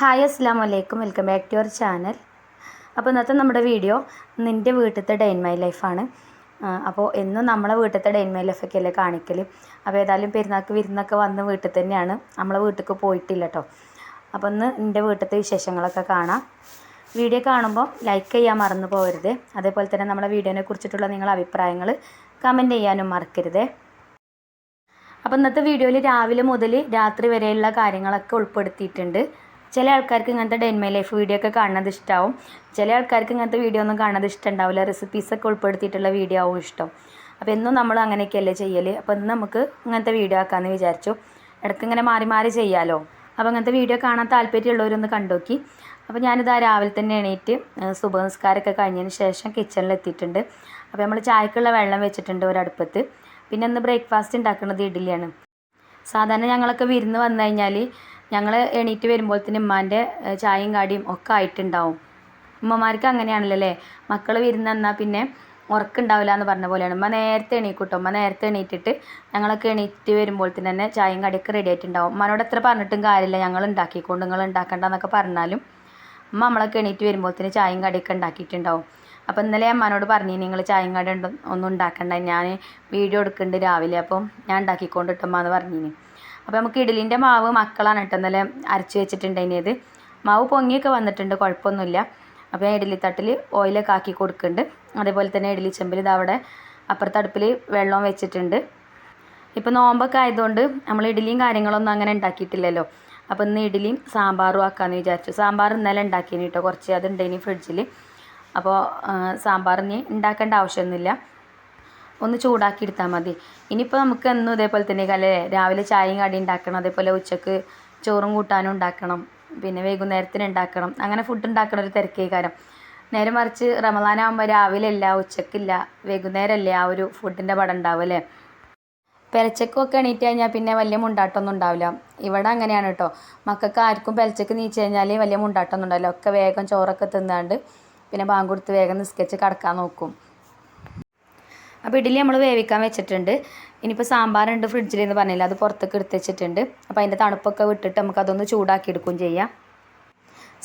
Hi അസ്സാം വലൈക്കും welcome back to your channel. അപ്പോൾ ഇന്നത്തെ നമ്മുടെ വീഡിയോ നിന്റെ വീട്ടിലത്തെ ഡെയിൻ മൈ ലൈഫാണ് അപ്പോൾ എന്നും നമ്മളെ വീട്ടിലത്തെ ഡെയിൻ മൈ ലൈഫൊക്കെ അല്ലേ കാണിക്കൽ അപ്പോൾ ഏതായാലും പെരുന്നാൾക്ക് വിരുന്നൊക്കെ വന്ന് വീട്ടിൽ തന്നെയാണ്. നമ്മളെ വീട്ടിലേക്ക് പോയിട്ടില്ല കേട്ടോ അപ്പോൾ ഇന്ന് എന്റെ വീട്ടിലത്തെ വിശേഷങ്ങളൊക്കെ കാണാം. വീഡിയോ കാണുമ്പോൾ ലൈക്ക് ചെയ്യാൻ മറന്നു പോകരുത്. അതേപോലെ തന്നെ നമ്മുടെ വീഡിയോനെ കുറിച്ചിട്ടുള്ള നിങ്ങളുടെ അഭിപ്രായങ്ങൾ കമന്റ് ചെയ്യാനും മറക്കരുത്. അപ്പോൾ ഇന്നത്തെ വീഡിയോയിൽ രാവിലെ മുതൽ രാത്രി വരെയുള്ള കാര്യങ്ങളൊക്കെ ഉൾപ്പെടുത്തിയിട്ടുണ്ട്. ചില ആൾക്കാർക്ക് ഇങ്ങനത്തെ ഡെൻ മൈ ലൈഫ് വീഡിയോ ഒക്കെ കാണുന്നത് ഇഷ്ടമാവും ചില ആൾക്കാർക്ക് ഇങ്ങനത്തെ വീഡിയോ ഒന്നും കാണുന്നത് ഇഷ്ടമുണ്ടാവില്ല റെസിപ്പീസൊക്കെ ഉൾപ്പെടുത്തിയിട്ടുള്ള വീഡിയോ ആവും ഇഷ്ടം. അപ്പോൾ എന്നും നമ്മൾ അങ്ങനെയൊക്കെയല്ലേ ചെയ്യൽ അപ്പോൾ ഇന്ന് നമുക്ക് ഇങ്ങനത്തെ വീഡിയോ ആക്കാമെന്ന് വിചാരിച്ചു. ഇടയ്ക്ക് ഇങ്ങനെ മാറി മാറി ചെയ്യാമല്ലോ അപ്പോൾ അങ്ങനത്തെ വീഡിയോ കാണാൻ താല്പര്യമുള്ളവരൊന്ന് കണ്ടോക്കി. അപ്പോൾ ഞാനിതാ രാവിലെ തന്നെ എണീറ്റ് സുഭനസ്കാരമൊക്കെ കഴിഞ്ഞതിന് ശേഷം കിച്ചണിൽ എത്തിയിട്ടുണ്ട്. അപ്പോൾ നമ്മൾ ചായക്കുള്ള വെള്ളം വെച്ചിട്ടുണ്ട് ഒരടുപ്പത്ത്. പിന്നെ ഇന്ന് ബ്രേക്ക്ഫാസ്റ്റ് ഉണ്ടാക്കുന്നത് ഇഡ്ഡലിയാണ്. സാധാരണ ഞങ്ങളൊക്കെ വിരുന്ന് വന്നു കഴിഞ്ഞാൽ ഞങ്ങൾ എണീറ്റ് വരുമ്പോഴത്തേന് ഉമ്മാന്റെ ചായയും കാടിയും ഒക്കെ ആയിട്ടുണ്ടാവും. ഉമ്മമാർക്ക് അങ്ങനെയാണല്ലോ അല്ലേ? മക്കൾ വരുന്നെന്നാൽ പിന്നെ ഉറക്കുണ്ടാവില്ല എന്ന് പറഞ്ഞ പോലെയാണ്. ഉമ്മ നേരത്തെ എണീക്കൂട്ടോ? ഉമ്മ നേരത്തെ എണീറ്റിട്ട് ഞങ്ങളൊക്കെ എണീറ്റ് വരുമ്പോഴത്തേന് തന്നെ ചായയും കടിയൊക്കെ റെഡി ആയിട്ടുണ്ടാവും. ഉമ്മനോട് എത്ര പറഞ്ഞിട്ടും കാര്യമില്ല. ഞങ്ങൾ ഉണ്ടാക്കിക്കൊണ്ട് നിങ്ങൾ ഉണ്ടാക്കണ്ട എന്നൊക്കെ പറഞ്ഞാലും ഉമ്മ നമ്മളൊക്കെ എണീറ്റ് വരുമ്പോഴത്തേന് ചായയും കടിയൊക്കെ ഉണ്ടാക്കിയിട്ടുണ്ടാവും. അപ്പോൾ ഇന്നലെ അമ്മാനോട് പറഞ്ഞു നിങ്ങൾ ചായയും കടി ഒന്നും ഉണ്ടാക്കണ്ട. ഞാൻ വീഡിയോ എടുക്കുന്നുണ്ട് രാവിലെ. അപ്പം ഞാൻ ഉണ്ടാക്കിക്കൊണ്ടിട്ടമ്മ എന്ന് പറഞ്ഞിനി. അപ്പോൾ നമുക്ക് ഇഡലിന്റെ മാവ് മക്കളാണ് കേട്ടോ ഇന്നലെ അരച്ച് വെച്ചിട്ടുണ്ടായിരുന്നത്. മാവ് പൊങ്ങിയൊക്കെ വന്നിട്ടുണ്ട് കുഴപ്പമൊന്നുമില്ല. അപ്പോൾ ഞാൻ ഇഡലി തട്ടിൽ ഓയിലൊക്കെ ആക്കി കൊടുക്കുന്നുണ്ട്. അതേപോലെ തന്നെ ഇഡലി ചെമ്പിൽ ഇത് അവിടെ അപ്പുറത്തെ അടുപ്പിൽ വെള്ളം വെച്ചിട്ടുണ്ട്. ഇപ്പോൾ നോമ്പൊക്കെ ആയതുകൊണ്ട് നമ്മൾ ഇഡലിയും കാര്യങ്ങളൊന്നും അങ്ങനെ ഉണ്ടാക്കിയിട്ടില്ലല്ലോ. അപ്പോൾ ഇന്ന് ഇഡലിയും സാമ്പാറും ആക്കാമെന്ന് വിചാരിച്ചു. സാമ്പാർ ഇന്നലെ ഉണ്ടാക്കിയിന് കേട്ടോ കുറച്ച്. അതുണ്ടായിനി ഫ്രിഡ്ജിൽ അപ്പോൾ സാമ്പാറിന് ഉണ്ടാക്കേണ്ട ആവശ്യമൊന്നുമില്ല. ഒന്ന് ചൂടാക്കി എടുത്താൽ മതി. ഇനിയിപ്പോൾ നമുക്ക് എന്നും ഇതേപോലെ തന്നെ അല്ലേ രാവിലെ ചായയും കടി ഉണ്ടാക്കണം അതേപോലെ ഉച്ചയ്ക്ക് ചോറും കൂട്ടാനും ഉണ്ടാക്കണം പിന്നെ വൈകുന്നേരത്തിന് ഉണ്ടാക്കണം അങ്ങനെ ഫുഡ് ഉണ്ടാക്കണ ഒരു തിരക്കേ കാരം നേരെ മറിച്ച് റമദാനാകുമ്പോൾ രാവിലെ അല്ല ഉച്ചക്കില്ല വൈകുന്നേരമല്ലേ ആ ഒരു ഫുഡിന്റെ പടം ഉണ്ടാവും അല്ലേ? പെലച്ചക്കൊക്കെ എണീറ്റ് കഴിഞ്ഞാൽ പിന്നെ വലിയ മുണ്ടാട്ടമൊന്നും ഉണ്ടാവില്ല. ഇവിടെ അങ്ങനെയാണ് കേട്ടോ. മക്കൾക്ക് ആർക്കും പെലച്ചക്ക് നീച്ച് കഴിഞ്ഞാൽ വലിയ മുണ്ടാട്ടമൊന്നും ഉണ്ടാവില്ല. ഒക്കെ വേഗം ചോറൊക്കെ തിന്നാണ്ട് പിന്നെ ബാങ്ക് കൊടുത്ത് വേഗം നിസ്കരിച്ച് കടക്കാൻ നോക്കും. അപ്പോൾ ഇഡ്ഡലി നമ്മൾ വേവിക്കാൻ വെച്ചിട്ടുണ്ട്. ഇനിയിപ്പോൾ സാമ്പാറുണ്ട് ഫ്രിഡ്ജിൽ എന്ന് പറഞ്ഞില്ല അത് പുറത്തേക്ക് എടുത്ത് വെച്ചിട്ടുണ്ട്. അപ്പോൾ അതിന്റെ തണുപ്പൊക്കെ വിട്ടിട്ട് നമുക്ക് അതൊന്ന് ചൂടാക്കി എടുക്കുകയും ചെയ്യാം.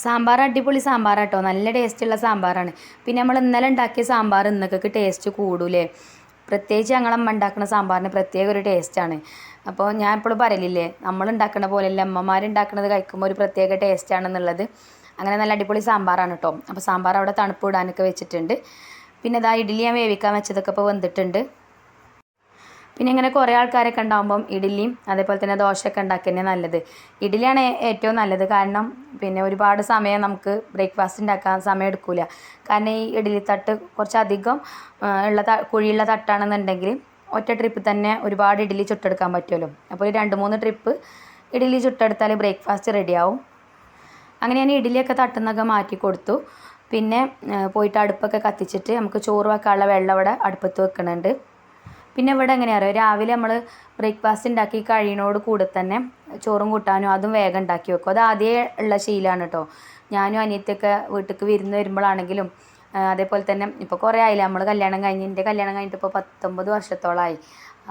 സാമ്പാർ അടിപൊളി സാമ്പാറാട്ടോ. നല്ല ടേസ്റ്റുള്ള സാമ്പാറാണ്. പിന്നെ നമ്മൾ ഇന്നലെ ഉണ്ടാക്കിയ സാമ്പാർ ഇന്നൊക്കെ ടേസ്റ്റ് കൂടൂലേ. പ്രത്യേകിച്ച് ഞങ്ങളമ്മ ഉണ്ടാക്കുന്ന സാമ്പാറിന് പ്രത്യേക ഒരു ടേസ്റ്റാണ് അപ്പോൾ ഞാൻ എപ്പോഴും പറയലില്ലേ നമ്മൾ ഉണ്ടാക്കുന്ന പോലെയല്ല അമ്മമാർ ഉണ്ടാക്കുന്നത് കഴിക്കുമ്പോൾ ഒരു പ്രത്യേക ടേസ്റ്റാണെന്നുള്ളത് അങ്ങനെ നല്ല അടിപൊളി സാമ്പാറാണ് കേട്ടോ അപ്പോൾ സാമ്പാർ അവിടെ തണുപ്പ് ഇടാനൊക്കെ വെച്ചിട്ടുണ്ട്. പിന്നെ ഇതാ ഇഡ്ഡലി ഞാൻ വേവിക്കാൻ വെച്ചതൊക്കെ ഇപ്പോൾ വന്നിട്ടുണ്ട് പിന്നെ ഇങ്ങനെ കുറേ ആൾക്കാരൊക്കെ ഉണ്ടാകുമ്പം ഇഡ്ഡലിയും അതേപോലെ തന്നെ ദോശയൊക്കെ ഉണ്ടാക്കി തന്നെ നല്ലത്. ഇഡ്ഡലിയാണ് ഏറ്റവും നല്ലത്. കാരണം പിന്നെ ഒരുപാട് സമയം നമുക്ക് ബ്രേക്ക്ഫാസ്റ്റ് ഉണ്ടാക്കാൻ സമയം എടുക്കില്ല കാരണം ഈ ഇഡ്ഡലി തട്ട് കുറച്ചധികം ഉള്ള ത കുഴിയുള്ള തട്ടാണെന്നുണ്ടെങ്കിൽ ഒറ്റ ട്രിപ്പ് തന്നെ ഒരുപാട് ഇഡ്ഡലി ചുട്ടെടുക്കാൻ പറ്റുമല്ലോ. അപ്പോൾ ഒരു രണ്ട് മൂന്ന് ട്രിപ്പ് ഇഡ്ഡലി ചുട്ടെടുത്താൽ ബ്രേക്ക്ഫാസ്റ്റ് റെഡിയാവും അങ്ങനെ ഞാൻ ഇഡ്ഡലിയൊക്കെ തട്ടുന്നൊക്കെ മാറ്റി കൊടുത്തു. പിന്നെ പോയിട്ട് അടുപ്പൊക്കെ കത്തിച്ചിട്ട് നമുക്ക് ചോറ് വെക്കാനുള്ള വെള്ളം അവിടെ അടുപ്പത്ത് വെക്കുന്നുണ്ട് പിന്നെ ഇവിടെ എങ്ങനെയാ അറിയാം? രാവിലെ നമ്മൾ ബ്രേക്ക്ഫാസ്റ്റ് ഉണ്ടാക്കി കഴിയണോട് കൂടെ തന്നെ ചോറും കൂട്ടാനും അതും വേഗം ഉണ്ടാക്കി വെക്കും. അത് ആദ്യമേ ഉള്ള ശീലമാണ് കേട്ടോ. ഞാനും അനിയത്തിയൊക്കെ വീട്ടിലേക്ക് വിരുന്ന് വരുമ്പോഴാണെങ്കിലും അതേപോലെ തന്നെ ഇപ്പോൾ കുറേ ആയില്ല? നമ്മൾ കല്യാണം കഴിഞ്ഞ് എന്റെ കല്യാണം കഴിഞ്ഞിട്ട് ഇപ്പോൾ പത്തൊമ്പത് വർഷത്തോളമായി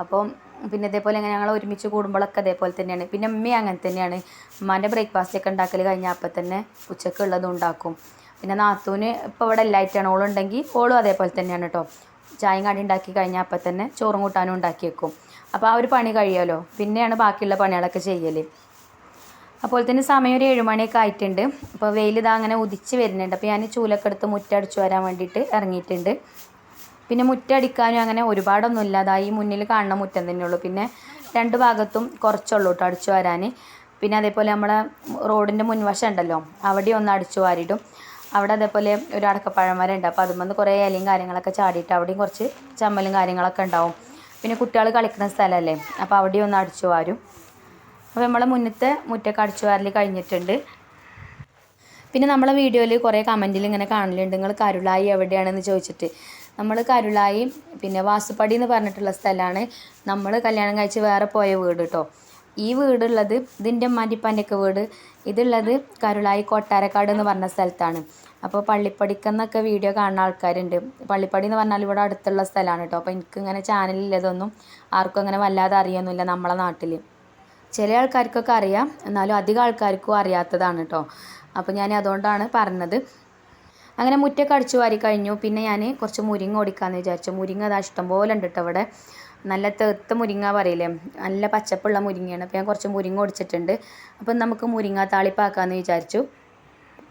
അപ്പം പിന്നെ ഇതേപോലെ ഇങ്ങനെ ഞങ്ങൾ ഒരുമിച്ച് കൂടുമ്പോഴൊക്കെ അതേപോലെ തന്നെയാണ്. പിന്നെ അമ്മയും അങ്ങനെ തന്നെയാണ്. ഉമ്മാന്റെ ബ്രേക്ക്ഫാസ്റ്റ് ഒക്കെ ഉണ്ടാക്കൽ കഴിഞ്ഞാൽ അപ്പം തന്നെ ഉച്ചക്കുള്ളതും ഉണ്ടാക്കും. പിന്നെ നാത്തൂന് ഇപ്പോൾ ഇവിടെ എല്ലായിട്ടാണ്. ഓളുണ്ടെങ്കിൽ ഓളും അതേപോലെ തന്നെയാണ് കേട്ടോ ചായയും കടി ഉണ്ടാക്കി കഴിഞ്ഞാൽ അപ്പം തന്നെ ചോറും കൂട്ടാനും ഉണ്ടാക്കി വെക്കും. അപ്പോൾ ആ ഒരു പണി കഴിയുമല്ലോ പിന്നെയാണ് ബാക്കിയുള്ള പണികളൊക്കെ ചെയ്യൽ അപ്പോൾ തന്നെ സമയം ഒരു ഏഴുമണിയൊക്കെ ആയിട്ടുണ്ട്. അപ്പോൾ വെയിൽ ഇതാ അങ്ങനെ ഉദിച്ച് വരുന്നുണ്ട്. അപ്പോൾ ഞാൻ ചൂലൊക്കെ എടുത്ത് മുറ്റടിച്ചു വരാൻ വേണ്ടിയിട്ട് ഇറങ്ങിയിട്ടുണ്ട്. പിന്നെ മുറ്റടിക്കാനും അങ്ങനെ ഒരുപാടൊന്നുമില്ല ഇല്ലാതായി മുന്നിൽ കാണുന്ന മുറ്റം തന്നെ ഉള്ളൂ. പിന്നെ രണ്ട് ഭാഗത്തും കുറച്ചുള്ളൂ കേട്ടോ അടിച്ചു വരാൻ പിന്നെ അതേപോലെ നമ്മളെ റോഡിന്റെ മുൻവശം ഉണ്ടല്ലോ അവിടെ ഒന്ന് അടിച്ചു വാരിടും. അവിടെ അതേപോലെ ഒരു അടക്കപ്പഴം വരെ ഉണ്ട് അപ്പോൾ അതുമ്പോൾ കുറേ ഇലയും കാര്യങ്ങളൊക്കെ ചാടിയിട്ട് അവിടെയും കുറച്ച് ചമ്മലും കാര്യങ്ങളൊക്കെ ഉണ്ടാവും. പിന്നെ കുട്ടികൾ കളിക്കുന്ന സ്ഥലമല്ലേ? അപ്പോൾ അവിടെയും ഒന്ന് അടിച്ചു വാരും. അപ്പോൾ നമ്മളെ മുന്നത്തെ മുറ്റൊക്കെ അടിച്ചു വാരൽ കഴിഞ്ഞിട്ടുണ്ട്. പിന്നെ നമ്മളെ വീഡിയോയിൽ കുറേ കമന്റിൽ ഇങ്ങനെ കാണലുണ്ട്. നിങ്ങൾ കരുളായി എവിടെയാണെന്ന് ചോദിച്ചിട്ട്. നമ്മൾ കരുളായി പിന്നെ വാസുപടി എന്ന് പറഞ്ഞിട്ടുള്ള സ്ഥലമാണ്. നമ്മൾ കല്യാണം കഴിച്ച് വേറെ പോയ വീട് കേട്ടോ ഈ വീടുള്ളത് ഇതിന്റെ ഉമ്മാന്റിപ്പാന്റെയൊക്കെ വീട്. ഇതുള്ളത് കരുളായി കൊട്ടാരക്കാട് എന്ന് പറഞ്ഞ സ്ഥലത്താണ്. അപ്പോൾ പള്ളിപ്പടിക്കെന്നൊക്കെ വീഡിയോ കാണുന്ന ആൾക്കാരുണ്ട്. പള്ളിപ്പടി എന്ന് പറഞ്ഞാൽ ഇവിടെ അടുത്തുള്ള സ്ഥലമാണ് കേട്ടോ. അപ്പോൾ എനിക്ക് ഇങ്ങനെ ചാനലില്ലതൊന്നും ആർക്കും അങ്ങനെ വല്ലാതെ അറിയൊന്നുമില്ല നമ്മളെ നാട്ടിൽ ചില ആൾക്കാർക്കൊക്കെ അറിയാം എന്നാലും അധികം ആൾക്കാർക്കും അറിയാത്തതാണ് കേട്ടോ. അപ്പോൾ ഞാൻ അതുകൊണ്ടാണ് പറഞ്ഞത്. അങ്ങനെ മുറ്റൊക്കെ അടിച്ചു വാരി കഴിഞ്ഞു. പിന്നെ ഞാൻ കുറച്ച് മുരിങ്ങ ഓടിക്കാമെന്ന് വിചാരിച്ചു. മുരിങ്ങ അതാ ഇഷ്ടം പോലെ ഉണ്ട് കേട്ടോ ഇവിടെ. നല്ല തെത്ത മുരിങ്ങ പറയില്ലേ? നല്ല പച്ചപ്പുള്ള മുരിങ്ങയാണ്. അപ്പോൾ ഞാൻ കുറച്ച് മുരിങ്ങ ഓടിച്ചിട്ടുണ്ട്. അപ്പം നമുക്ക് മുരിങ്ങ താളിപ്പാക്കാമെന്ന് വിചാരിച്ചു.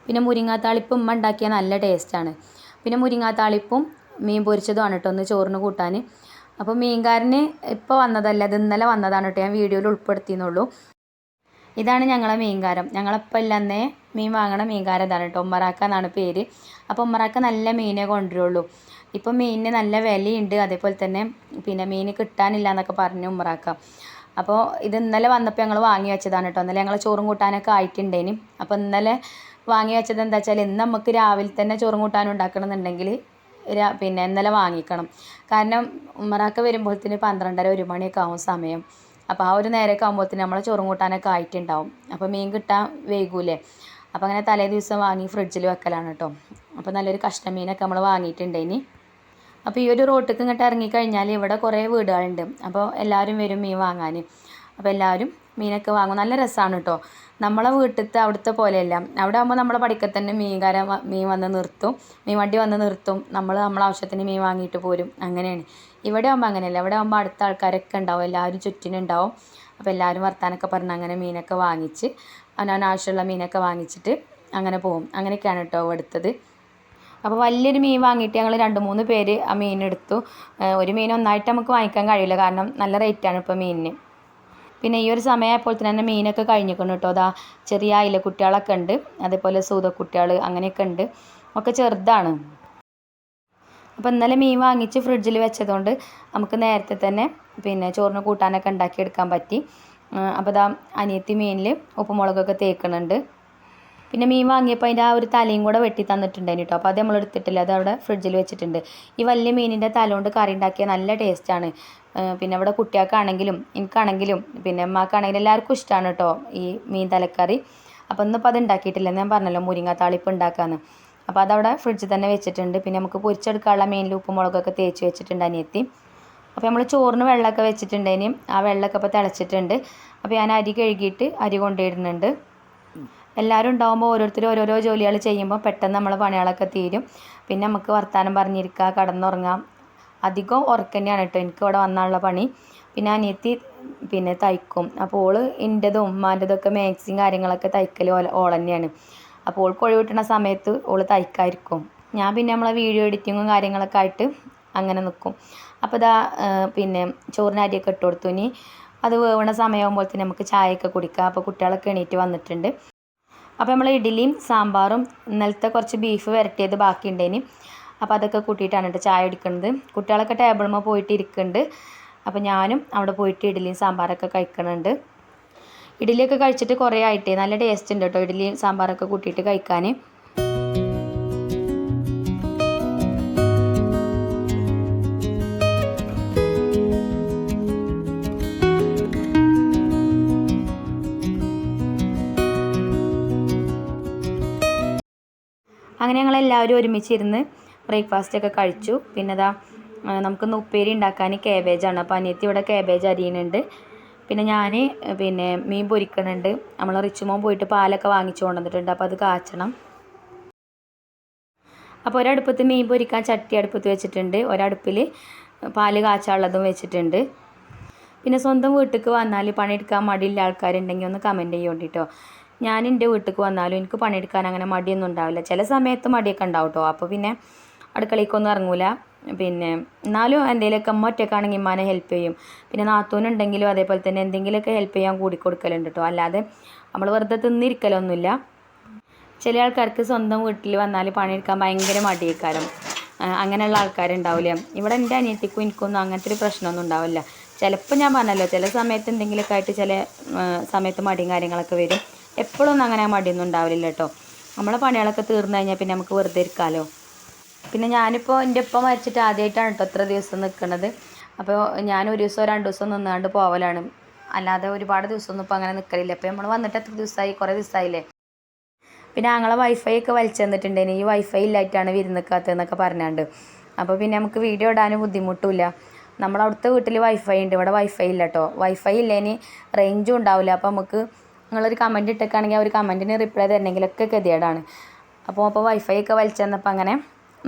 പിന്നെ മുരിങ്ങാത്താളിപ്പും താളിപ്പ് ഉമ്മ ഉണ്ടാക്കിയ നല്ല ടേസ്റ്റാണ്. പിന്നെ മുരിങ്ങാത്താളിപ്പും മീൻ പൊരിച്ചതുമാണ് കേട്ടോ ഒന്ന് ചോറിന് കൂട്ടാൻ. അപ്പോൾ മീൻകാരന് ഇപ്പോൾ വന്നതല്ല അത് ഇന്നലെ വന്നതാണ് കേട്ടോ ഞാൻ വീഡിയോയിൽ ഉൾപ്പെടുത്തിയെന്നുള്ളൂ. ഇതാണ് ഞങ്ങളെ മീൻകാരം. ഞങ്ങളപ്പോൾ ഇല്ലന്നേ മീൻ വാങ്ങണ മീൻകാരം ഇതാണ് കേട്ടോ ഉമ്മറാക്ക എന്നാണ് പേര്. അപ്പോൾ ഉമ്മറാക്ക നല്ല മീനേ കൊണ്ടുവരുള്ളൂ. ഇപ്പം മീനിന് നല്ല വിലയുണ്ട് അതേപോലെ തന്നെ പിന്നെ മീൻ കിട്ടാനില്ല എന്നൊക്കെ പറഞ്ഞു ഉമ്മറാക്ക. അപ്പോൾ ഇത് ഇന്നലെ വന്നപ്പോൾ ഞങ്ങൾ വാങ്ങി വെച്ചതാണ് കേട്ടോ. ഇന്നലെ ഞങ്ങൾ ചോറും കൂട്ടാനൊക്കെ ആയിട്ടുണ്ടേനി അപ്പോൾ ഇന്നലെ വാങ്ങി വെച്ചത് എന്താ വെച്ചാൽ ഇന്ന് നമുക്ക് രാവിലെ തന്നെ ചോറും കൂട്ടാനും ഉണ്ടാക്കണമെന്നുണ്ടെങ്കിൽ എന്നുണ്ടെങ്കിൽ പിന്നെ ഇന്നലെ വാങ്ങിക്കണം. കാരണം ഉമ്മറാക്ക വരുമ്പോഴത്തേന് പന്ത്രണ്ടര ഒരു മണിയൊക്കെ ആവും സമയം. അപ്പോൾ ആ ഒരു നേരമൊക്കെ ആകുമ്പോഴത്തേന് നമ്മളെ ചോറും കൂട്ടാനൊക്കെ ആയിട്ടുണ്ടാവും. അപ്പോൾ മീൻ കിട്ടാൻ വൈകൂലേ? അപ്പോൾ അങ്ങനെ തലേ ദിവസം വാങ്ങി ഫ്രിഡ്ജിൽ വെക്കലാണ് കേട്ടോ അപ്പോൾ നല്ലൊരു കഷ്ണ മീനൊക്കെ നമ്മൾ വാങ്ങിയിട്ടുണ്ടേനി അപ്പോൾ ഈ ഒരു റോട്ടിക്ക് ഇങ്ങോട്ട് ഇറങ്ങിക്കഴിഞ്ഞാൽ ഇവിടെ കുറേ വീടുകളുണ്ട്. അപ്പോൾ എല്ലാവരും വരും മീൻ വാങ്ങാൻ അപ്പോൾ എല്ലാവരും മീനൊക്കെ വാങ്ങും. നല്ല രസമാണ് കേട്ടോ നമ്മളെ വീട്ടിലത്തെ അവിടുത്തെ പോലെയല്ല. അവിടെ ആകുമ്പോൾ നമ്മളെ പടിക്കൽ തന്നെ മീൻകാരൻ മീൻ വന്ന് നിർത്തും. മീൻ വണ്ടി വന്ന് നിർത്തും. നമ്മൾ നമ്മളെ ആവശ്യത്തിന് മീൻ വാങ്ങിയിട്ട് പോരും. അങ്ങനെയാണ്. ഇവിടെ ആകുമ്പോൾ അങ്ങനെയല്ല. ഇവിടെ ആകുമ്പോൾ അടുത്ത ആൾക്കാരൊക്കെ ഉണ്ടാവും. എല്ലാവരും ചുറ്റിനുണ്ടാവും. അപ്പോൾ എല്ലാവരും വർത്താനൊക്കെ പറഞ്ഞ് അങ്ങനെ മീനൊക്കെ വാങ്ങിച്ച് അവനവന് മീനൊക്കെ വാങ്ങിച്ചിട്ട് അങ്ങനെ പോകും അങ്ങനെയൊക്കെയാണ് കേട്ടോ എടുത്തത് അപ്പോൾ വലിയൊരു മീൻ വാങ്ങിയിട്ട് ഞങ്ങൾ രണ്ട് മൂന്ന് പേര് ആ മീൻ എടുത്തു ഒരു മീൻ ഒന്നായിട്ട് നമുക്ക് വാങ്ങിക്കാൻ കഴിയില്ല. കാരണം നല്ല റേറ്റാണ് ഇപ്പോൾ മീനിന്. പിന്നെ ഈ ഒരു സമയമായപ്പോൾ തന്നെ മീനൊക്കെ കഴിഞ്ഞിരിക്കുന്നു കേട്ടോ. അതാ ചെറിയ അയില കുട്ടികളൊക്കെ ഉണ്ട്. അതേപോലെ സൂതക്കുട്ടികൾ അങ്ങനെയൊക്കെ ഉണ്ട്. ഒക്കെ ചെറുതാണ്. അപ്പോൾ ഇന്നലെ മീൻ വാങ്ങിച്ച് ഫ്രിഡ്ജിൽ വെച്ചതുകൊണ്ട് നമുക്ക് നേരത്തെ തന്നെ പിന്നെ ചോറിന് കൂട്ടാനൊക്കെ ഉണ്ടാക്കിയെടുക്കാൻ പറ്റി. അപ്പോൾ ഇതാ അനിയത്തി മീനിൽ ഉപ്പുമുളകൊക്കെ തേക്കുന്നുണ്ട്. പിന്നെ മീൻ വാങ്ങിയപ്പോൾ അതിന്റെ ആ ഒരു തലയും കൂടെ വെട്ടി തന്നിട്ടുണ്ടായിരുന്നു കേട്ടോ അപ്പോൾ അത് നമ്മൾ എടുത്തിട്ടില്ല. അത് അവിടെ ഫ്രിഡ്ജിൽ വെച്ചിട്ടുണ്ട്. ഈ വലിയ മീനിന്റെ തല കൊണ്ട് കറി ഉണ്ടാക്കിയ നല്ല ടേസ്റ്റാണ് പിന്നെ ഇവിടെ കുട്ടികൾക്കാണെങ്കിലും എനിക്കാണെങ്കിലും പിന്നെ അമ്മക്കാണെങ്കിലും എല്ലാവർക്കും ഇഷ്ടമാണ് കേട്ടോ ഈ മീൻ തലക്കറി. അപ്പോൾ ഇന്നിപ്പോൾ അത് ഉണ്ടാക്കിയിട്ടില്ല ഞാൻ പറഞ്ഞല്ലോ മുരിങ്ങ താളിപ്പ് ഉണ്ടാക്കാമെന്ന് അപ്പോൾ അതവിടെ ഫ്രിഡ്ജിൽ തന്നെ വെച്ചിട്ടുണ്ട്. പിന്നെ നമുക്ക് പൊരിച്ചെടുക്കാനുള്ള മീനിൽ ഉപ്പും മുളകൊക്കെ തേച്ച് വെച്ചിട്ടുണ്ട് അനിയത്തി. അപ്പോൾ നമ്മൾ ചോറിന് വെള്ളമൊക്കെ വെച്ചിട്ടുണ്ടേനും ആ വെള്ളമൊക്കെ ഇപ്പോൾ തിളച്ചിട്ടുണ്ട്. അപ്പോൾ ഞാൻ അരി കഴുകിയിട്ട് അരി കൊണ്ടുവരുന്നുണ്ട്. എല്ലാവരും ഉണ്ടാകുമ്പോൾ ഓരോരുത്തരും ഓരോരോ ജോലികൾ ചെയ്യുമ്പോൾ പെട്ടെന്ന് നമ്മളെ പണികളൊക്കെ തീരും. പിന്നെ നമുക്ക് വർത്തമാനം പറഞ്ഞിരിക്കുക കടന്നുറങ്ങാം. അധികം ഉറക്കം തന്നെയാണ് കേട്ടോ എനിക്ക് ഇവിടെ വന്നാലുള്ള പണി. പിന്നെ അനിയത്തി പിന്നെ തയ്ക്കും. അപ്പോൾ ഓൾ എന്റെതും ഉമ്മാന്റെതൊക്കെ മാക്സിയും കാര്യങ്ങളൊക്കെ തയ്ക്കൽ ഓൾ തന്നെയാണ്. അപ്പോൾ ഓൾക്ക് ഒഴിവിട്ടുന്ന സമയത്ത് ഓൾ തയ്ക്കായിരിക്കും. ഞാൻ പിന്നെ നമ്മളെ വീഡിയോ എഡിറ്റിങ്ങും കാര്യങ്ങളൊക്കെ ആയിട്ട് അങ്ങനെ നിൽക്കും അപ്പോൾ ഇതാ പിന്നെ ചോറിനരിയൊക്കെ ഇട്ട് കൊടുത്തു. ഇനി അത് വേവണ സമയമാകുമ്പോൾ തന്നെ നമുക്ക് ചായയൊക്കെ കുടിക്കാം. അപ്പോൾ കുട്ടികളൊക്കെ എണീറ്റ് വന്നിട്ടുണ്ട്. അപ്പോൾ നമ്മൾ ഇഡ്ഡലിയും സാമ്പാറും ഇന്നലത്തെ കുറച്ച് ബീഫ് വരട്ടിയത് ബാക്കിയുണ്ടേനി. അപ്പോൾ അതൊക്കെ കൂട്ടിയിട്ടാണ് കേട്ടോ ചായ എടുക്കുന്നത് കുട്ടികളൊക്കെ ടേബിളുമ്മ പോയിട്ട് ഇരിക്കുന്നുണ്ട് അപ്പോൾ ഞാനും അവിടെ പോയിട്ട് ഇഡ്ഡലിയും സാമ്പാറൊക്കെ കഴിക്കുന്നുണ്ട് ഇഡ്ഡലിയൊക്കെ കഴിച്ചിട്ട് കുറേ ആയിട്ടേ. നല്ല ടേസ്റ്റ് ഉണ്ട് കേട്ടോ ഇഡ്ഡലിയും സാമ്പാറൊക്കെ കൂട്ടിയിട്ട് കഴിക്കാൻ അങ്ങനെ ഞങ്ങൾ എല്ലാവരും ഒരുമിച്ചിരുന്ന് ബ്രേക്ക്ഫാസ്റ്റ് ഒക്കെ കഴിച്ചു. പിന്നെ ദാ നമുക്ക് ഉപ്പേരി ഉണ്ടാക്കാൻ കാബേജാണ് അപ്പോൾ അനിയത്തി ഇവിടെ കേബേജ് അരിയുന്നുണ്ട്. പിന്നെ ഞാൻ പിന്നെ മീൻ പൊരിക്കുന്നുണ്ട്. നമ്മൾ റിച്ചുമോൻ പോയിട്ട് പാലൊക്കെ വാങ്ങിച്ചു കൊണ്ടുവന്നിട്ടുണ്ട്. അപ്പോൾ അത് കാച്ചണം. അപ്പോൾ ഒരടുപ്പത്ത് മീൻ പൊരിക്കാൻ ചട്ടി അടുപ്പത്ത് വെച്ചിട്ടുണ്ട്. ഒരടുപ്പിൽ പാൽ കാച്ചാനുള്ളതും വെച്ചിട്ടുണ്ട്. പിന്നെ സ്വന്തം വീട്ടിലേക്ക് വന്നാൽ പണിയെടുക്കാൻ മടിയുള്ള ആൾക്കാരുണ്ടെങ്കിൽ ഒന്ന് കമന്റ് ചെയ്യേണ്ടിട്ടോ ഞാൻ എന്റെ വീട്ടിലേക്ക് വന്നാലും എനിക്ക് പണിയെടുക്കാൻ അങ്ങനെ മടിയൊന്നും ഉണ്ടാവില്ല. ചില സമയത്ത് മടിയൊക്കെ ഉണ്ടാവും കേട്ടോ അപ്പോൾ പിന്നെ അടുക്കളയ്ക്കൊന്നും ഇറങ്ങൂല. പിന്നെ എന്നാലും എന്തെങ്കിലുമൊക്കെ അമ്മ ഒറ്റക്കാണെങ്കിൽ ഇമ്മാനെ ഹെൽപ്പ് ചെയ്യും. പിന്നെ നാത്തൂനുണ്ടെങ്കിലും അതേപോലെ തന്നെ എന്തെങ്കിലുമൊക്കെ ഹെൽപ്പ് ചെയ്യാൻ കൂടി കൊടുക്കലുണ്ട് കേട്ടോ അല്ലാതെ നമ്മൾ വെറുതെ തിന്നിരിക്കലൊന്നുമില്ല. ചില ആൾക്കാർക്ക് സ്വന്തം വീട്ടിൽ വന്നാൽ പണിയെടുക്കാൻ ഭയങ്കര മടിയേക്കാരം. അങ്ങനെയുള്ള ആൾക്കാരുണ്ടാവില്ല? ഇവിടെ എന്റെ അനിയത്തിക്കും എനിക്കൊന്നും അങ്ങനത്തെ ഒരു പ്രശ്നമൊന്നും ഉണ്ടാവില്ല. ചിലപ്പോൾ ഞാൻ പറഞ്ഞല്ലോ ചില സമയത്ത് എന്തെങ്കിലുമൊക്കെ ആയിട്ട് ചില സമയത്ത് മടിയും കാര്യങ്ങളൊക്കെ വരും. എപ്പോഴൊന്നും അങ്ങനെ മടിയൊന്നും ഉണ്ടാവില്ല കേട്ടോ. നമ്മളെ പണികളൊക്കെ തീർന്നു കഴിഞ്ഞാൽ പിന്നെ നമുക്ക് വെറുതെ ഇരിക്കാമല്ലോ പിന്നെ ഞാനിപ്പോൾ എന്റെ ഉപ്പ മരിച്ചിട്ട് ആദ്യമായിട്ടാണ് കേട്ടോ ഇത്ര ദിവസം നിൽക്കുന്നത് അപ്പോൾ ഞാൻ ഒരു ദിവസം രണ്ട് ദിവസം നിന്നാണ്ട് പോവലാണ്. അല്ലാതെ ഒരുപാട് ദിവസമൊന്നും ഇപ്പോൾ അങ്ങനെ നിൽക്കലില്ല അപ്പോൾ നമ്മൾ വന്നിട്ട് എത്ര ദിവസമായി കുറേ ദിവസമായില്ലേ പിന്നെ ഞങ്ങളെ വൈഫൈ ഒക്കെ വലിച്ചു തന്നിട്ടുണ്ടായിരുന്നു ഈ വൈഫൈ ഇല്ലായിട്ടാണ് വിരുന്നിക്കാത്തതെന്നൊക്കെ പറഞ്ഞാണ്ട്. അപ്പോൾ പിന്നെ നമുക്ക് വീഡിയോ ഇടാനും ബുദ്ധിമുട്ടില്ല. നമ്മളവിടുത്തെ വീട്ടിൽ വൈഫൈ ഉണ്ട്. ഇവിടെ വൈഫൈ ഇല്ല കേട്ടോ. വൈഫൈ ഇല്ലേനി റേഞ്ചും ഉണ്ടാവില്ല. അപ്പോൾ നമുക്ക് നിങ്ങളൊരു കമന്റ് ഇട്ടേക്കാണെങ്കിൽ ആ ഒരു കമന്റിന് റിപ്ലൈ തരണമെങ്കിലൊക്കെ ഗതികേടാണ്. അപ്പോൾ അപ്പോൾ വൈഫൈ ഒക്കെ വലിച്ചു തന്നപ്പോൾ അങ്ങനെ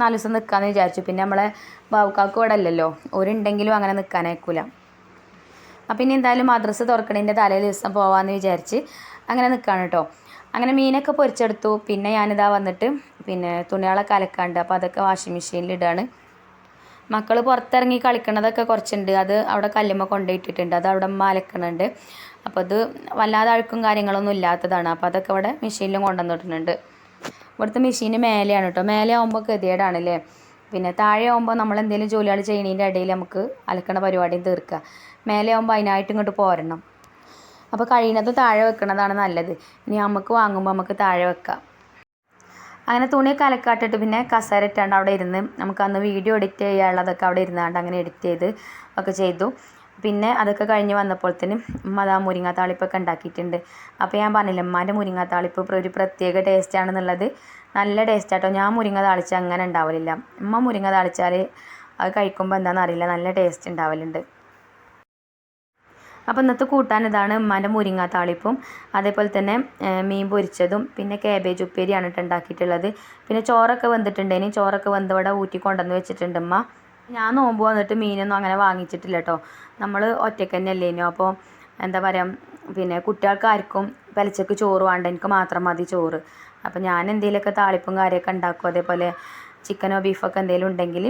നാല് ദിവസം നിൽക്കാമെന്ന് വിചാരിച്ചു. പിന്നെ നമ്മളെ ബാവുക്കാക്ക് ഇവിടെ അല്ലല്ലോ. ഒരുണ്ടെങ്കിലും അങ്ങനെ നിൽക്കാനയക്കൂല അപ്പം ഇനി എന്തായാലും മദ്രസ് തുറക്കണതിന്റെ തലേ ദിവസം പോവാമെന്ന് വിചാരിച്ച് അങ്ങനെ നിൽക്കുകയാണ് കേട്ടോ അങ്ങനെ മീനൊക്കെ പൊരിച്ചെടുത്തു. പിന്നെ ഞാനിതാ വന്നിട്ട് പിന്നെ തുണികളൊക്കെ അലക്കാണ്ട് അപ്പോൾ അതൊക്കെ വാഷിംഗ് മെഷീനിൽ ഇടുകയാണ് മക്കൾ പുറത്തിറങ്ങി കളിക്കണതൊക്കെ കുറച്ചുണ്ട്. അത് അവിടെ കല്ലുമ്മ കൊണ്ടുപോയിട്ടിട്ടുണ്ട്. അത് അവിടെ അമ്മ അലക്കണുണ്ട്. അപ്പോൾ അത് വല്ലാതെ അഴുക്കും കാര്യങ്ങളൊന്നും ഇല്ലാത്തതാണ്. അപ്പോൾ അതൊക്കെ ഇവിടെ മെഷീനിലും കൊണ്ടുവന്നിട്ടുണ്ട്. ഇവിടുത്തെ മെഷീന് മേലെയാണ് കേട്ടോ മേലെ ആകുമ്പോൾ ഗതികേടാണല്ലേ? പിന്നെ താഴെ ആകുമ്പോൾ നമ്മൾ എന്തെങ്കിലും ജോലികൾ ചെയ്യുന്നതിന്റെ ഇടയിൽ നമുക്ക് അലക്കണ പരിപാടിയും തീർക്കുക. മേലെ ആകുമ്പോൾ അതിനായിട്ട് ഇങ്ങോട്ട് പോരണം. അപ്പോൾ കഴിയുന്നത് താഴെ വെക്കണതാണ് നല്ലത്. ഇനി നമുക്ക് വാങ്ങുമ്പോൾ നമുക്ക് താഴെ വെക്കാം. അങ്ങനെ തുണിയൊക്കെ അലക്കാട്ടിട്ട് പിന്നെ കസേര ഇട്ടാണ്ട് അവിടെ ഇരുന്ന് നമുക്ക് അന്ന് വീഡിയോ എഡിറ്റ് ചെയ്യാനുള്ളതൊക്കെ അവിടെ ഇരുന്നാണ്ട് അങ്ങനെ എഡിറ്റ് ചെയ്ത് ഒക്കെ ചെയ്തു. പിന്നെ അതൊക്കെ കഴിഞ്ഞ് വന്നപ്പോഴത്തേനും ഉമ്മ അതാ മുരിങ്ങ താളിപ്പൊക്കെ ഉണ്ടാക്കിയിട്ടുണ്ട്. അപ്പോൾ ഞാൻ പറഞ്ഞില്ല ഉമ്മാന്റെ മുരിങ്ങ താളിപ്പ് ഒരു പ്രത്യേക ടേസ്റ്റ് ആണെന്നുള്ളത്. നല്ല ടേസ്റ്റാട്ടോ ഞാൻ മുരിങ്ങ താളിച്ചാൽ അങ്ങനെ ഉണ്ടാവലില്ല. ഉമ്മ മുരിങ്ങ താളിച്ചാൽ അത് കഴിക്കുമ്പോൾ എന്താണെന്ന് അറിയില്ല. നല്ല ടേസ്റ്റ് ഉണ്ടാവലുണ്ട്. അപ്പോൾ ഇന്നത്തെ കൂട്ടാൻ ഇതാണ് ഉമ്മാന്റെ മുരിങ്ങ താളിപ്പും. അതേപോലെ തന്നെ മീൻ പൊരിച്ചതും പിന്നെ കാബേജ് ഉപ്പേരിയാണ് കേട്ടോ ഉണ്ടാക്കിയിട്ടുള്ളത്. പിന്നെ ചോറൊക്കെ വെന്തിട്ടുണ്ടേനി ചോറൊക്കെ വെന്തവിടെ ഊറ്റി കൊണ്ടുവന്ന് വെച്ചിട്ടുണ്ട് ഉമ്മ. ഞാൻ നോമ്പ് വന്നിട്ട് മീനൊന്നും അങ്ങനെ വാങ്ങിച്ചിട്ടില്ല കേട്ടോ നമ്മൾ ഒറ്റയ്ക്ക് തന്നെ അല്ലേനോ അപ്പോൾ എന്താ പറയുക പിന്നെ കുട്ടികൾക്ക് ആർക്കും ചോറ് വേണ്ട എനിക്ക് മാത്രം മതി ചോറ്. അപ്പോൾ ഞാൻ എന്തെങ്കിലുമൊക്കെ താളിപ്പും കാര്യമൊക്കെ ഉണ്ടാക്കും. അതേപോലെ ചിക്കനോ ബീഫൊക്കെ എന്തെങ്കിലും ഉണ്ടെങ്കിൽ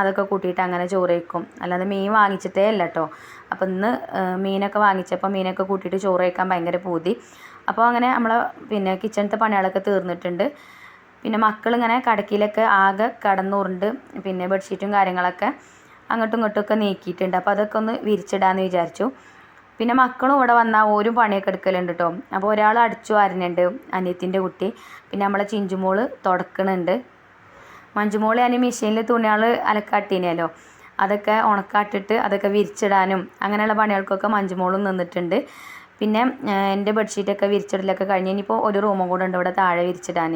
അതൊക്കെ കൂട്ടിയിട്ട് അങ്ങനെ ചോറ് വയ്ക്കും അല്ലാതെ മീൻ വാങ്ങിച്ചിട്ടേ അല്ല കേട്ടോ അപ്പോൾ ഇന്ന് മീനൊക്കെ വാങ്ങിച്ചപ്പോൾ മീനൊക്കെ കൂട്ടിയിട്ട് ചോറ് വയ്ക്കാൻ ഭയങ്കര പൂതി. അപ്പോൾ അങ്ങനെ നമ്മളെ പിന്നെ കിച്ചണത്തെ പണികളൊക്കെ തീർന്നിട്ടുണ്ട്. പിന്നെ മക്കളിങ്ങനെ കടക്കിലൊക്കെ ആകെ കടന്നൂറുണ്ട്. പിന്നെ ബെഡ്ഷീറ്റും കാര്യങ്ങളൊക്കെ അങ്ങോട്ടും ഇങ്ങോട്ടും ഒക്കെ നീക്കിയിട്ടുണ്ട്. അപ്പോൾ അതൊക്കെ ഒന്ന് വിരിച്ചിടാമെന്ന് വിചാരിച്ചു. പിന്നെ മക്കളും ഇവിടെ വന്നാൽ ഓരും പണിയൊക്കെ എടുക്കലുണ്ട് കേട്ടോ അപ്പോൾ ഒരാൾ അടിച്ചു വാരുന്നുണ്ട് അനിയത്തിന്റെ കുട്ടി. പിന്നെ നമ്മളെ ചിഞ്ചുമോൾ തുടക്കണുണ്ട്. മഞ്ജുമോൾ ഞാൻ മെഷീനിൽ തുണികൾ അലക്കാട്ടീനല്ലോ. അതൊക്കെ ഉണക്കാട്ടിട്ട് അതൊക്കെ വിരിച്ചിടാനും അങ്ങനെയുള്ള പണികൾക്കൊക്കെ മഞ്ജുമോളും നിന്നിട്ടുണ്ട്. പിന്നെ എന്റെ ബെഡ്ഷീറ്റൊക്കെ വിരിച്ചിടലൊക്കെ കഴിഞ്ഞ് ഇനിയിപ്പോൾ ഒരു റൂമും കൂടെ ഉണ്ട് ഇവിടെ താഴെ വിരിച്ചിടാൻ.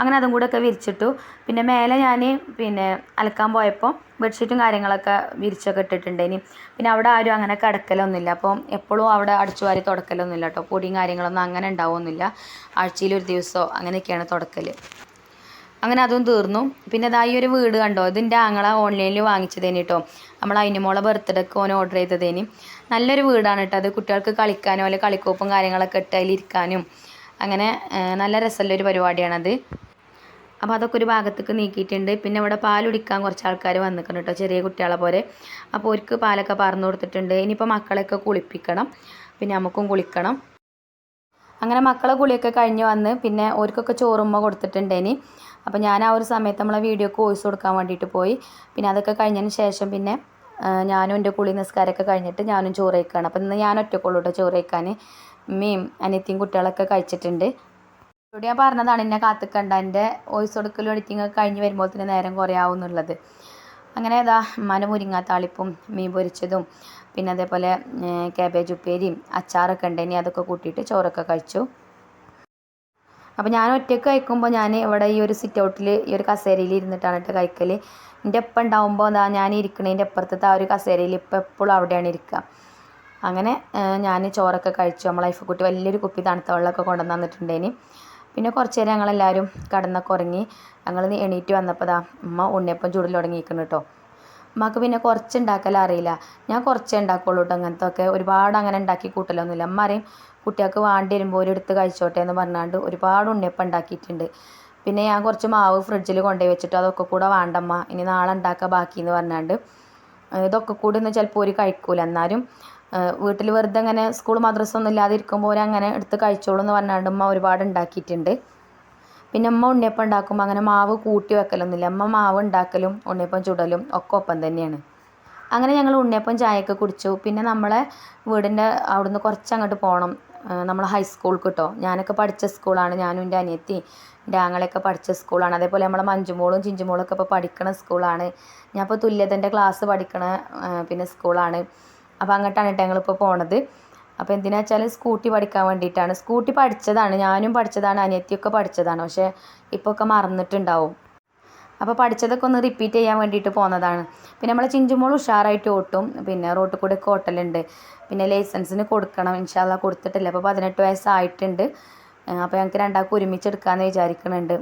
അങ്ങനെ അതും കൂടെ ഒക്കെ വിരിച്ചിട്ടു. പിന്നെ മേലെ ഞാൻ പിന്നെ അലക്കാൻ പോയപ്പോൾ ബെഡ്ഷീറ്റും കാര്യങ്ങളൊക്കെ വിരിച്ചൊക്കെ ഇട്ടിട്ടുണ്ടേനി. പിന്നെ അവിടെ ആരും അങ്ങനെ കിടക്കലൊന്നുമില്ല. അപ്പോൾ എപ്പോഴും അവിടെ അടിച്ചു വാരി തുടക്കലൊന്നുമില്ല കേട്ടോ. പൊടിയും കാര്യങ്ങളൊന്നും അങ്ങനെ ഉണ്ടാവുമൊന്നുമില്ല ആഴ്ചയിൽ ഒരു ദിവസമോ അങ്ങനെയൊക്കെയാണ് തുടക്കൽ അങ്ങനെ അതും തീർന്നു. പിന്നെ ഇതാ ഈ ഒരു വീട് കണ്ടോ? ഇതിന്റെ ആങ്ങളെ ഓൺലൈനിൽ വാങ്ങിച്ചതേനി കേട്ടോ. നമ്മൾ അതിന്റെ മോളെ ബർത്ത്ഡേക്ക് ഓൻ ഓർഡർ ചെയ്തതേനി. നല്ലൊരു വീടാണ് കേട്ടോ. അത് കുട്ടികൾക്ക് കളിക്കാനും അല്ലെങ്കിൽ കളിക്കോപ്പും കാര്യങ്ങളൊക്കെ ഇട്ട് അതിലിരിക്കാനും. അങ്ങനെ നല്ല രസമുള്ളൊരു പരിപാടിയാണത്. അപ്പോൾ അതൊക്കെ ഒരു ഭാഗത്തേക്ക് നീക്കിയിട്ടുണ്ട്. പിന്നെ ഇവിടെ പാൽ കുടിക്കാൻ കുറച്ച് ആൾക്കാർ വന്നിട്ടുണ്ട് കേട്ടോ ചെറിയ കുട്ടികളെ പോലെ. അപ്പോൾ അവർക്ക് പാലൊക്കെ പറഞ്ഞു കൊടുത്തിട്ടുണ്ട്. ഇനിയിപ്പോൾ മക്കളെയൊക്കെ കുളിപ്പിക്കണം. പിന്നെ നമുക്കും കുളിക്കണം. അങ്ങനെ മക്കളെ കുളിയൊക്കെ കഴിഞ്ഞ് വന്ന് പിന്നെ ഓർക്കൊക്കെ ചോറുമ്മ കൊടുത്തിട്ടുണ്ട് ഇനി. അപ്പോൾ ഞാൻ ആ ഒരു സമയത്ത് നമ്മളെ വീഡിയോ വോയിസ് കൊടുക്കാൻ വേണ്ടിയിട്ട് പോയി. പിന്നെ അതൊക്കെ കഴിഞ്ഞതിന് ശേഷം പിന്നെ ഞാനും എന്റെ കുളി നിസ്കാരമൊക്കെ കഴിഞ്ഞിട്ട് ഞാനും ചോറ് കഴിക്കുകയാണ് അപ്പോൾ ഇന്ന് ഞാൻ ഒറ്റക്കുള്ളൂ കേട്ടോ ചോറ് കഴിക്കാൻ. ഉമ്മയും അനിയത്തിയും കുട്ടികളൊക്കെ കഴിച്ചിട്ടുണ്ട്. ഇവിടെ ഞാൻ പറഞ്ഞതാണ് എന്നെ കാത്തിക്കണ്ട. എന്റെ വോയിസ് കൊടുക്കലും എഡിറ്റിംഗ് ഒക്കെ കഴിഞ്ഞ് വരുമ്പോൾ തന്നെ നേരം കുറേ ആവും എന്നുള്ളത്. അങ്ങനെ ഇതാ മന മുരിങ്ങാത്താളിപ്പും മീൻ പൊരിച്ചതും പിന്നെ അതേപോലെ കാബേജ് ഉപ്പേരിയും അച്ചാറൊക്കെ ഉണ്ട്. ഇനി അതൊക്കെ കൂട്ടിയിട്ട് ചോറൊക്കെ കഴിച്ചു. അപ്പോൾ ഞാൻ ഒറ്റയ്ക്ക് കഴിക്കുമ്പോൾ ഞാൻ ഇവിടെ ഈ ഒരു സിറ്റ് ഔട്ടിൽ ഈ ഒരു കസേരയിൽ ഇരുന്നിട്ടാണ് കേട്ടോ കഴിക്കൽ എന്റെ ഒപ്പം ഉണ്ടാവുമ്പോൾ എന്താ ഞാൻ ഇരിക്കണതിന്റെ അപ്പുറത്തത്തെ ആ ഒരു കസേരയിൽ ഇപ്പോൾ എപ്പോഴും അവിടെയാണ് ഇരിക്കുക. അങ്ങനെ ഞാൻ ചോറൊക്കെ കഴിച്ചു. നമ്മളെ ലൈഫ് കുട്ടി വലിയൊരു കുപ്പി തണുത്ത വെള്ളമൊക്കെ കൊണ്ടുവന്ന് തന്നിട്ടുണ്ടേനി. പിന്നെ കുറച്ച് നേരം ഞങ്ങളെല്ലാവരും കടന്നൊക്കെ ഉറങ്ങി ഞങ്ങൾ എണീറ്റ് വന്നപ്പോൾ ദാ ഉമ്മ ഉണ്ണിയപ്പം ചൂടിൽ തുടങ്ങിയിരിക്കുന്നു കേട്ടോ. ഉമ്മക്ക് പിന്നെ കുറച്ച് ഉണ്ടാക്കൽ അറിയില്ല. ഞാൻ കുറച്ചേ ഉണ്ടാക്കുള്ളൂ കേട്ടോ. അങ്ങനത്തെ ഒക്കെ ഒരുപാട് അങ്ങനെ ഉണ്ടാക്കി കൂട്ടലൊന്നുമില്ല. അമ്മ അറിയും കുട്ടികൾക്ക് വേണ്ടി വരുമ്പോൾ ഒരെടുത്ത് കഴിച്ചോട്ടെ എന്ന് പറഞ്ഞാണ്ട് ഒരുപാട് ഉണ്ണിയപ്പം ഉണ്ടാക്കിയിട്ടുണ്ട്. പിന്നെ ഞാൻ കുറച്ച് മാവ് ഫ്രിഡ്ജിൽ കൊണ്ടുപോയി വെച്ചിട്ട് അതൊക്കെ കൂടെ വേണ്ടമ്മ ഇനി നാളെ ഉണ്ടാക്കുക ബാക്കി എന്ന് പറഞ്ഞാണ്ട് ഇതൊക്കെ കൂടി ഒന്ന് ചിലപ്പോൾ ഒരു കഴിക്കൂല. എന്നാലും വീട്ടിൽ വെറുതെ അങ്ങനെ സ്കൂൾ മദ്രസ ഒന്നും ഇല്ലാതെ ഇരിക്കുമ്പോൾ അങ്ങനെ എടുത്ത് കഴിച്ചോളൂ എന്ന് പറഞ്ഞാണ്ട് ഉമ്മ ഒരുപാട് ഉണ്ടാക്കിയിട്ടുണ്ട്. പിന്നെ ഉമ്മ ഉണ്ണിയപ്പം ഉണ്ടാക്കുമ്പോൾ അങ്ങനെ മാവ് കൂട്ടി വെക്കലൊന്നുമില്ല. അമ്മ മാവ് ഉണ്ടാക്കലും ഉണ്ണിയപ്പം ചുടലും ഒക്കെ ഒപ്പം തന്നെയാണ്. അങ്ങനെ ഞങ്ങൾ ഉണ്ണിയപ്പം ചായയൊക്കെ കുടിച്ചു. പിന്നെ നമ്മളെ വീടിന്റെ അവിടുന്ന് കുറച്ച് അങ്ങോട്ട് പോകണം നമ്മൾ ഹൈസ്കൂൾ കേട്ടോ ഞാനൊക്കെ പഠിച്ച സ്കൂളാണ് ഞാനും എന്റെ അനിയത്തി എന്റെ ആങ്ങളെയൊക്കെ പഠിച്ച സ്കൂളാണ് അതേപോലെ നമ്മളെ മഞ്ചുമോളും ചിഞ്ചുമോളും ഒക്കെ ഇപ്പോൾ പഠിക്കണ സ്കൂളാണ് ഞാൻ ഇപ്പോൾ തുല്യതന്റെ ക്ലാസ് പഠിക്കണ പിന്നെ സ്കൂളാണ് അപ്പോൾ അങ്ങോട്ടാണ് കേട്ടോ ഞങ്ങളിപ്പോൾ പോണത്. അപ്പോൾ എന്തിനാ വെച്ചാൽ സ്കൂട്ടി പഠിക്കാൻ വേണ്ടിയിട്ടാണ്. സ്കൂട്ടി പഠിച്ചതാണ് ഞാനും പഠിച്ചതാണ് അനിയത്തിയൊക്കെ പഠിച്ചതാണ്. പക്ഷേ ഇപ്പോൾ ഒക്കെ മറന്നിട്ടുണ്ടാവും. അപ്പോൾ പഠിച്ചതൊക്കെ ഒന്ന് റിപ്പീറ്റ് ചെയ്യാൻ വേണ്ടിയിട്ട് പോകുന്നതാണ് പിന്നെ നമ്മൾ ചിഞ്ചുമോൾ ഉഷാറായിട്ട് ഓട്ടും. പിന്നെ റോട്ടിൽ കൂടെ ഒക്കെ ഓട്ടലുണ്ട്. പിന്നെ ലൈസൻസിന് കൊടുക്കണം ഇൻഷാല്ല കൊടുത്തിട്ടില്ല. അപ്പോൾ പതിനെട്ട് വയസ്സായിട്ടുണ്ട്. അപ്പോൾ ഞങ്ങൾക്ക് രണ്ടാൾക്കും ഒരുമിച്ച് എടുക്കാമെന്ന് വിചാരിക്കുന്നുണ്ട്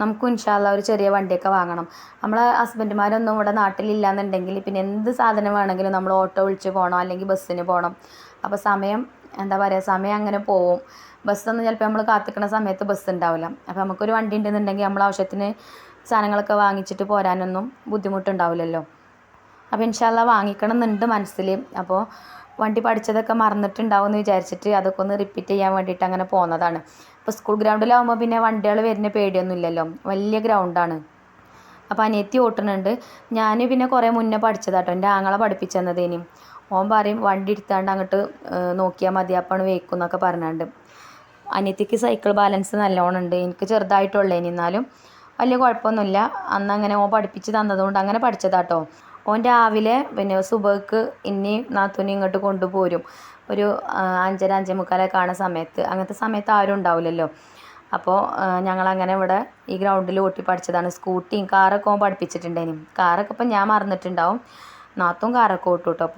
നമുക്ക് ഇൻഷാല്ല ഒരു ചെറിയ വണ്ടിയൊക്കെ വാങ്ങണം. നമ്മളെ ഹസ്ബൻഡുമാരൊന്നും ഇവിടെ നാട്ടിലില്ലാന്നുണ്ടെങ്കിൽ പിന്നെ എന്ത് സാധനം വേണമെങ്കിലും നമ്മൾ ഓട്ടോ വിളിച്ച് പോകണം അല്ലെങ്കിൽ ബസ്സിന് പോകണം. അപ്പോൾ സമയം എന്താ പറയുക സമയം അങ്ങനെ പോവും. ബസ്സൊന്നും ചിലപ്പോൾ നമ്മൾ കാത്തിക്കുന്ന സമയത്ത് ബസ് ഉണ്ടാവില്ല അപ്പോൾ നമുക്കൊരു വണ്ടി ഉണ്ടെന്നുണ്ടെങ്കിൽ നമ്മൾ ആവശ്യത്തിന് സാധനങ്ങളൊക്കെ വാങ്ങിച്ചിട്ട് പോരാനൊന്നും ബുദ്ധിമുട്ടുണ്ടാവില്ലല്ലോ. അപ്പോൾ ഇൻഷാല്ല വാങ്ങിക്കണം എന്നുണ്ട് മനസ്സിൽ അപ്പോൾ വണ്ടി പഠിച്ചതൊക്കെ മറന്നിട്ടുണ്ടാവും എന്ന് വിചാരിച്ചിട്ട് അതൊക്കെ ഒന്ന് റിപ്പീറ്റ് ചെയ്യാൻ വേണ്ടിയിട്ട് അങ്ങനെ പോകുന്നതാണ് അപ്പോൾ സ്കൂൾ ഗ്രൗണ്ടിലാവുമ്പോൾ പിന്നെ വണ്ടികൾ വരുന്ന പേടിയൊന്നും ഇല്ലല്ലോ വലിയ ഗ്രൗണ്ടാണ് അപ്പോൾ അനിയത്തി ഓട്ടുന്നുണ്ട്. ഞാൻ പിന്നെ കുറേ മുന്നേ പഠിച്ചതാട്ടോ. എന്റെ ആങ്ങളെ പഠിപ്പിച്ചെന്നതേനും. ഓൻ പറയും വണ്ടി എടുത്താണ്ട് അങ്ങോട്ട് നോക്കിയാൽ മതി. അപ്പാണ് വേക്കും എന്നൊക്കെ പറഞ്ഞാണ്ട്. അനിയത്തിക്ക് സൈക്കിൾ ബാലൻസ് നല്ലോണം ഉണ്ട്. എനിക്ക് ചെറുതായിട്ടുള്ളേനി. എന്നാലും വലിയ കുഴപ്പമൊന്നുമില്ല. അന്ന് അങ്ങനെ ഓൻ പഠിപ്പിച്ച് തന്നതുകൊണ്ട് അങ്ങനെ പഠിച്ചതാട്ടോ. ഓൻ രാവിലെ പിന്നെ സുബക്ക് ഇനി നാത്തൂനി ഇങ്ങോട്ട് കൊണ്ടുപോരും. ഒരു അഞ്ചര അഞ്ചേ മുക്കാലൊക്കെ കാണുന്ന സമയത്ത്. അങ്ങനത്തെ സമയത്ത് ആരും ഉണ്ടാവില്ലല്ലോ. അപ്പോൾ ഞങ്ങളങ്ങനെ ഇവിടെ ഈ ഗ്രൗണ്ടിൽ ഓട്ടി പഠിച്ചതാണ്. സ്കൂട്ടിയും കാറൊക്കെ ഓൻ പഠിപ്പിച്ചിട്ടുണ്ടേനും കാറൊക്കെ ഇപ്പം ഞാൻ മറന്നിട്ടുണ്ടാവും. നാത്തും കാറൊക്കെ ഓട്ടു കേട്ടോ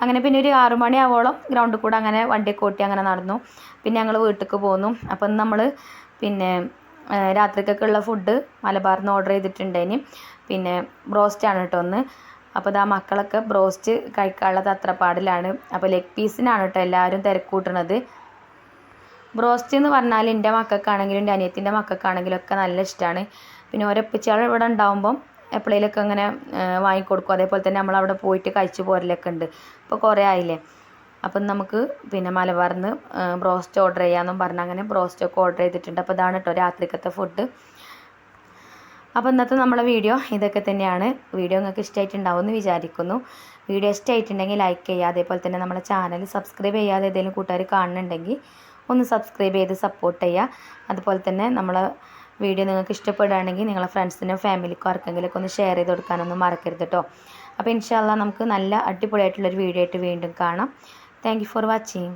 അങ്ങനെ പിന്നെ ഒരു ആറു മണിയാവോളം ഗ്രൗണ്ടിൽ കൂടെ അങ്ങനെ വണ്ടി ഓട്ടി അങ്ങനെ നടന്നു. പിന്നെ ഞങ്ങൾ വീട്ടിലേക്ക് പോന്നു. അപ്പം നമ്മൾ പിന്നെ രാത്രിക്കൊക്കെ രാത്രിക്കൊക്കെയുള്ള ഫുഡ് മലബാറിൽ നിന്ന് ഓർഡർ ചെയ്തിട്ടുണ്ടേനി. പിന്നെ ബ്രോസ്റ്റാണ് കേട്ടോ ഒന്ന് അപ്പോൾ ഇതാ മക്കളൊക്കെ ബ്രോസ്റ്റ് കഴിക്കാനുള്ള തത്രപ്പാടിലാണ് അപ്പോൾ ലെഗ് പീസിനാണ് കേട്ടോ എല്ലാവരും തിരക്കൂട്ടണത്. ബ്രോസ്റ്റ് എന്ന് പറഞ്ഞാൽ എന്റെ മക്കൾക്കാണെങ്കിലും എന്റെ അനിയത്തിന്റെ മക്കൾക്കാണെങ്കിലും ഒക്കെ നല്ല ഇഷ്ടമാണ് പിന്നെ ഓരപ്പിച്ചാൾ ഇവിടെ ഉണ്ടാവുമ്പം എപ്പോഴേലൊക്കെ അങ്ങനെ വാങ്ങിക്കൊടുക്കും. അതേപോലെ തന്നെ നമ്മൾ അവിടെ പോയിട്ട് കഴിച്ചു പോരലൊക്കെ ഉണ്ട് അപ്പോൾ കുറേ ആയില്ലേ? അപ്പം നമുക്ക് പിന്നെ മലബാറിൽ നിന്ന് ബ്രോസ്റ്റ് ഓർഡർ ചെയ്യാമെന്നും പറഞ്ഞ് അങ്ങനെ ബ്രോസ്റ്റ് ഒക്കെ ഓർഡർ ചെയ്തിട്ടുണ്ട്. അപ്പോൾ ഇതാണ് കേട്ടോ രാത്രിക്കത്തെ ഫുഡ്. അപ്പോൾ ഇന്നത്തെ നമ്മളെ വീഡിയോ ഇതൊക്കെ തന്നെയാണ്. വീഡിയോ നിങ്ങൾക്ക് ഇഷ്ടമായിട്ടുണ്ടാവും എന്ന് വിചാരിക്കുന്നു. വീഡിയോ ഇഷ്ടമായിട്ടുണ്ടെങ്കിൽ ലൈക്ക് ചെയ്യുക. അതേപോലെ തന്നെ നമ്മുടെ ചാനൽ സബ്സ്ക്രൈബ് ചെയ്യാതെ ഏതെങ്കിലും കൂട്ടുകാർ കാണുന്നുണ്ടെങ്കിൽ ഒന്ന് സബ്സ്ക്രൈബ് ചെയ്ത് സപ്പോർട്ട് ചെയ്യുക. അതുപോലെ തന്നെ നമ്മൾ വീഡിയോ നിങ്ങൾക്ക് ഇഷ്ടപ്പെടുകയാണെങ്കിൽ നിങ്ങളെ ഫ്രണ്ട്സിനും ഫാമിലിക്കും ആർക്കെങ്കിലുമൊക്കെ ഒന്ന് ഷെയർ ചെയ്ത് കൊടുക്കാനൊന്നും മറക്കരുത് കേട്ടോ. അപ്പോൾ ഇൻഷാല്ല നമുക്ക് നല്ല അടിപൊളിയായിട്ടുള്ളൊരു വീഡിയോ ആയിട്ട് വീണ്ടും കാണാം. Thank for watching